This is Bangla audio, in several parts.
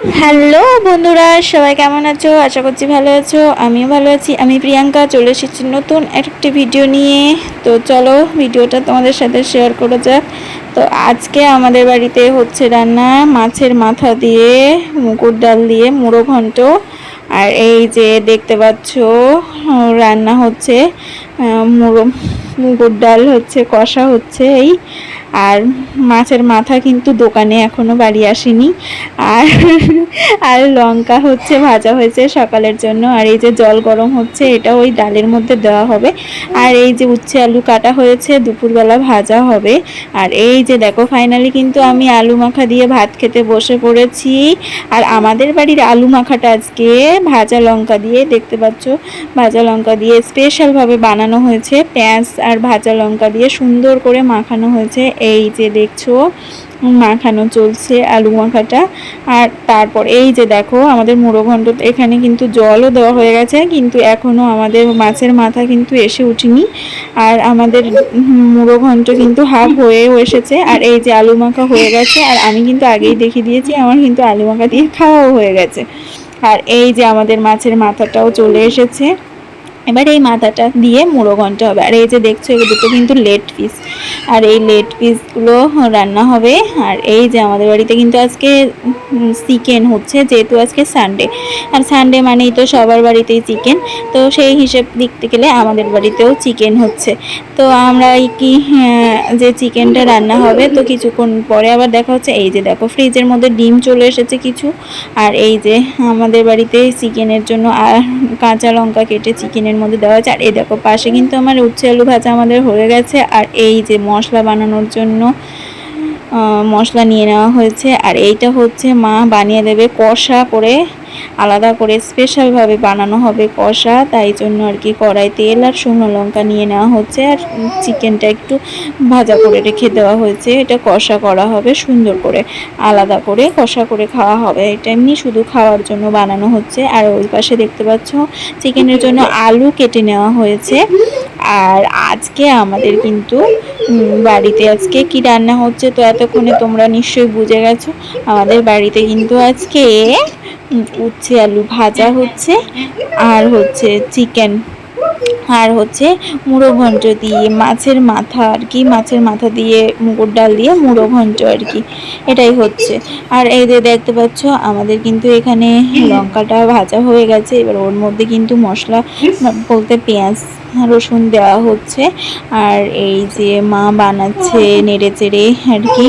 হ্যালো বন্ধুরা, সবাই কেমন আছো? আশা করছি ভালো আছো, আমিও ভালো আছি। আমি প্রিয়াঙ্কা, চলে এসেছি নতুন একটি ভিডিও নিয়ে। তো চলো ভিডিওটা তোমাদের সাথে শেয়ার করে যাক। তো আজকে আমাদের বাড়িতে হচ্ছে রান্না, মাছের মাথা দিয়ে মুকুর ডাল দিয়ে মুড়ো ঘন্ট। আর এই যে দেখতে পাচ্ছ, রান্না হচ্ছে মুড়ো মুগুর ডাল হচ্ছে, কষা হচ্ছে এই। আর মাছের মাথা কিন্তু দোকানে এখনও বাড়ি আসেনি। আর আর লঙ্কা হচ্ছে, ভাজা হয়েছে সকালের জন্য। আর এই যে জল গরম হচ্ছে, এটা ওই ডালের মধ্যে দেওয়া হবে। আর এই যে উচ্ছে আলু কাটা হয়েছে, দুপুরবেলা ভাজা হবে। আর এই যে দেখো ফাইনালি কিন্তু আমি আলু মাখা দিয়ে ভাত খেতে বসে পড়েছি। আর আমাদের বাড়ির আলু মাখাটা আজকে ভাজা লঙ্কা দিয়ে, দেখতে পাচ্ছ? ভাজা লঙ্কা দিয়ে স্পেশালভাবে বানানো হয়েছে, পেঁয়াজ আর ভাজা লঙ্কা দিয়ে সুন্দর করে মাখানো হয়েছে। এই যে দেখছ, মাখানো চলছে আলু মাখাটা। আর তারপর এই যে দেখো, আমাদের মুড়ো ঘন্ট এখানে কিন্তু জলও দেওয়া হয়ে গেছে, কিন্তু এখনও আমাদের মাছের মাথা কিন্তু এসে উঠিনি। আর আমাদের মুড়ো ঘন্ট কিন্তু হাফ হয়েও এসেছে, আর এই যে আলু মাখা হয়ে গেছে, আর আমি কিন্তু আগেই দেখিয়ে দিয়েছি, আমার কিন্তু আলু মাখা দিয়ে খাওয়াও হয়ে গেছে। আর এই যে আমাদের মাছের মাথাটাও চলে এসেছে। এবার এই মাথাটা দিয়ে মুড়ো ঘন্ট হবে। আর এই যে দেখছ এগুলো দুটো কিন্তু লেট পিস আর এই লেট পিসগুলো রান্না হবে। আর এই যে আমাদের বাড়িতে কিন্তু আজকে চিকেন হচ্ছে যেহেতু আজকে সানডে আর সানডে মানেই তো সবার বাড়িতেই চিকেন। তো সেই হিসেব দেখতে গেলে আমাদের বাড়িতেও চিকেন হচ্ছে। তো আমরা কি হ্যাঁ, যে চিকেনটা রান্না হবে তো কিছুক্ষণ পরে আবার দেখা হচ্ছে। এই যে দেখো ফ্রিজের মধ্যে ডিম চলে এসেছে কিছু। আর এই যে আমাদের বাড়িতে চিকেনের জন্য আর কাঁচা লঙ্কা কেটে চিকেনের মধ্যে দেওয়া হয়েছে। আর এই দেখো, পাশে কিন্তু আমার উচ্ছে আলু ভাজা আমাদের হয়ে গেছে। আর এই যে মশলা বানানোর জন্য মশলা নিয়ে নেওয়া হয়েছে। আর এইটা হচ্ছে মা বানিয়ে দেবে কষা করে, আলাদা করে স্পেশালভাবে বানানো হবে কষা। তাই জন্য আর কি কড়াই তেল আর শুকনো লঙ্কা নিয়ে নেওয়া হচ্ছে। আর চিকেনটা একটু ভাজা করে রেখে দেওয়া হয়েছে। এটা কষা করা হবে সুন্দর করে, আলাদা করে কষা করে খাওয়া হবে। এটা এমনি শুধু খাওয়ার জন্য বানানো হচ্ছে। আর ওই পাশে দেখতে পাচ্ছ, চিকেনের জন্য আলু কেটে নেওয়া হয়েছে। আর আজকে আমাদের কিন্তু বাড়িতে আজকে কি রান্না হচ্ছে তো এতক্ষণে তোমরা নিশ্চয়ই বুঝে গেছো। আমাদের বাড়িতে কিন্তু আজকে উচ্ছে আলু ভাজা হচ্ছে, আর হচ্ছে চিকেন, আর হচ্ছে মুড়ো ঘন্ট দিয়ে মাছের মাথা আর কি, মাছের মাথা দিয়ে মুগুর ডাল দিয়ে মুড়ো ঘন্ট আর কি, এটাই হচ্ছে। আর এই যে দেখতে পাচ্ছ, আমাদের কিন্তু এখানে লঙ্কাটা ভাজা হয়ে গেছে, এবার ওর মধ্যে কিন্তু মশলা, বলতে পেঁয়াজ রসুন দেওয়া হচ্ছে। আর এই যে মা বানাচ্ছে নেড়ে চেড়ে আর কি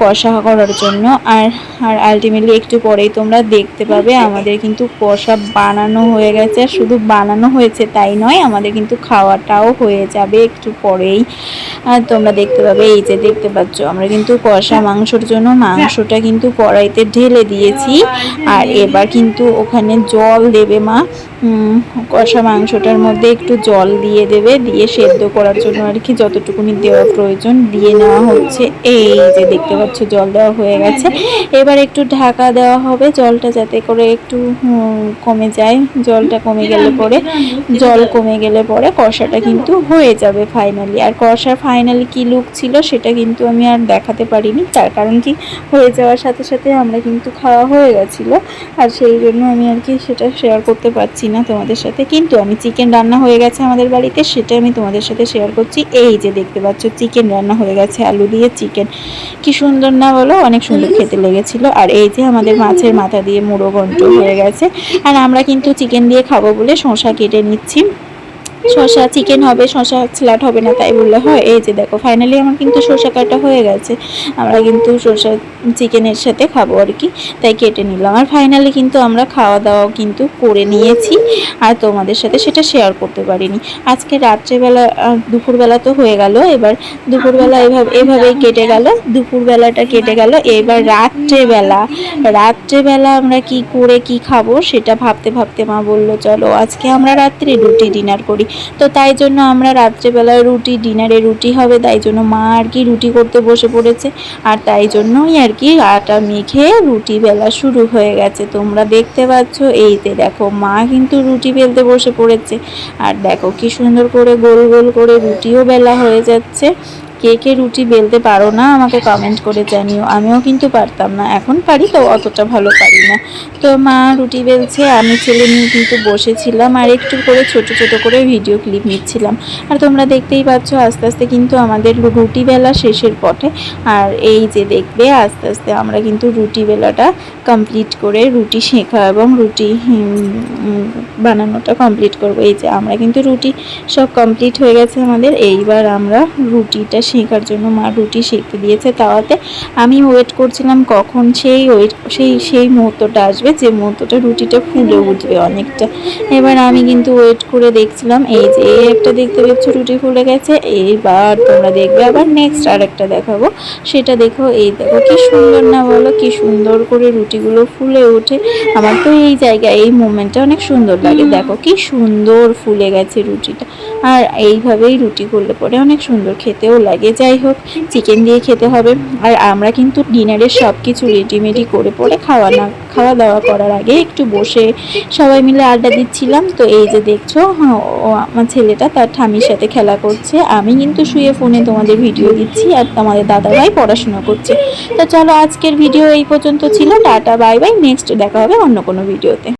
কষা করার জন্য। আর আর আলটিমেটলি একটু পরেই তোমরা দেখতে পাবে, আমাদের কিন্তু কষা বানানো হয়ে গেছে। আর শুধু বানানো হয়েছে তাই নয়, আমাদের কিন্তু খাওয়াটাও হয়ে যাবে একটু পরেই। আর তোমরা দেখতে পাবে, এই যে দেখতে পাচ্ছ, আমরা কিন্তু কষা মাংসর জন্য মাংসটা কিন্তু কড়াইতে ঢেলে দিয়েছি। আর এবার কিন্তু ওখানে জল দেবে মা। কষা মাংসটার মধ্যে একটু জল দিয়ে দেবে, দিয়ে সেদ্ধ করার জন্য আর কি যতটুকুনি দেওয়া প্রয়োজন দিয়ে নেওয়া হচ্ছে। এই যে দেখতে পাচ্ছ, জল দেওয়া হয়ে গেছে। এবার একটু ঢাকা দেওয়া হবে, জলটা যাতে করে একটু কমে যায়। জলটা কমে গেলে পরে, জল কমে গেলে পরে কষাটা কিন্তু হয়ে যাবে ফাইনালি আর কষার ফাইনালি কি লুক ছিল সেটা কিন্তু আমি আর দেখাতে পারিনি। তার কারণ কি, হয়ে যাওয়ার সাথে সাথে আমরা কিন্তু খাওয়া হয়ে গেছিল। আর সেই জন্য আমি আর কি সেটা শেয়ার করতে পারছি না তোমাদের সাথে। কিন্তু আমি চিকেন রান্না হয়ে গেছে আমাদের বাড়িতে সেটা আমি তোমাদের সাথে শেয়ার করছি। এই যে দেখতে পাচ্ছ চিকেন রান্না হয়ে গেছে আলু দিয়ে চিকেন কি সুন্দর না বলো? অনেক সুন্দর খেতে লেগেছিল। আর এই যে আমাদের মাছের মাথা দিয়ে মুড়ো ঘন্ট হয়ে গেছে। আর আমরা কিন্তু চিকেন দিয়ে খাব বলে শসা কেটে নিচ্ছি। শসা চিকেন হবে, শসা স্যালাড হবে না তাই বললে, হয়, এই যে দেখো ফাইনালি আমার কিন্তু শসা কাটা হয়ে গেছে। আমরা কিন্তু শসা চিকেনের সাথে খাব আর কি, তাই কেটে নিলাম। আর ফাইনালি কিন্তু আমরা খাওয়া দাওয়াও কিন্তু করে নিয়েছি, আর তোমাদের সাথে সেটা শেয়ার করতে পারিনি। আজকে রাত্রেবেলা দুপুরবেলা তো হয়ে গেল, এবার দুপুরবেলা এভাবে, এভাবেই কেটে গেল, দুপুরবেলাটা কেটে গেল, এবার রাত্রেবেলা রাত্রেবেলা আমরা কি করে কি খাব সেটা ভাবতে ভাবতে মা বলল, চলো, আজকে আমরা রাত্রে রুটি ডিনার করি। তো তাই জন্য আমরা রাত্রেবেলায় রুটি, ডিনারে রুটি হবে, তাই জন্য মা আর কি রুটি করতে বসে পড়েছে। আর তাই জন্যই আর কি আটা মেখে রুটি বেলা শুরু হয়ে গেছে। তোমরা দেখতে পাচ্ছ এইতে দেখো, মা কিন্তু রুটি বেলতে বসে পড়েছে। আর দেখো কি সুন্দর করে গোল গোল করে রুটিও বেলা হয়ে যাচ্ছে। কে কে রুটি বেলতে পারো না, আমাকে কমেন্ট করে জানিও। আমিও কিন্তু পারতাম না। এখন পারি তো, অতটা ভালো পারি না। তো মা রুটি বেলছে, আমি ছেলে নিয়ে কিন্তু বসেছিলাম আর একটু করে ছোট ছোট করে ভিডিও ক্লিপ নিচ্ছিলাম। আর তোমরা দেখতেই পাচ্ছ, আস্তে আস্তে কিন্তু আমাদের রুটি বেলা শেষের পথে। আর এই যে দেখবে, আস্তে আস্তে আমরা কিন্তু রুটি বেলাটা কমপ্লিট করে রুটি শেখা এবং রুটি বানানোটা কমপ্লিট করব। এই যে আমরা কিন্তু রুটি সব কমপ্লিট হয়ে গেছে আমাদের। এইবার আমরা রুটিটা শেখার জন্য মা রুটি শেখতে দিয়েছে তাওয়াতে। আমি ওয়েট করছিলাম কখন সেই ওয়েট সেই সেই মুহূর্তটা আসবে, যে মুহূর্তটা রুটিটা ফুলে উঠবে অনেকটা। এবার আমি কিন্তু ওয়েট করে দেখছিলাম, এই যে এই একটা দেখতে পাচ্ছ রুটি ফুলে গেছে। এইবার তোমরা দেখবে আবার নেক্সট আরেকটা দেখাবো। সেটা দেখো, এই দেখো কি সুন্দর না বলো, কি সুন্দর করে রুটিগুলো ফুলে ওঠে। আমার তো এই জায়গায়, এই মোমেন্টটা অনেক সুন্দর লাগে। দেখো কি সুন্দর ফুলে গেছে রুটিটা। আর এইভাবেই রুটি করলে পরে অনেক সুন্দর খেতেও লাগে। যাই হোক চিকেন দিয়ে খেতে হবে। আর আমরা কিন্তু ডিনারের সব কিছু রেডিমেডি করে পরে খাওয়া না খাওয়া দাওয়া করার আগে একটু বসে সবাই মিলে আড্ডা দিচ্ছিলাম। তো এই যে দেখছ হ্যাঁ, ও আমার ছেলেটা তার ঠামির সাথে খেলা করছে। আমি কিন্তু শুয়ে ফোনে তোমাদের ভিডিও দিচ্ছি আর তোমাদের দাদাভাই পড়াশোনা করছে। তো চলো আজকের ভিডিও এই পর্যন্ত ছিল। Tata bye bye. নেক্সট দেখা হবে অন্য কোনো ভিডিওতে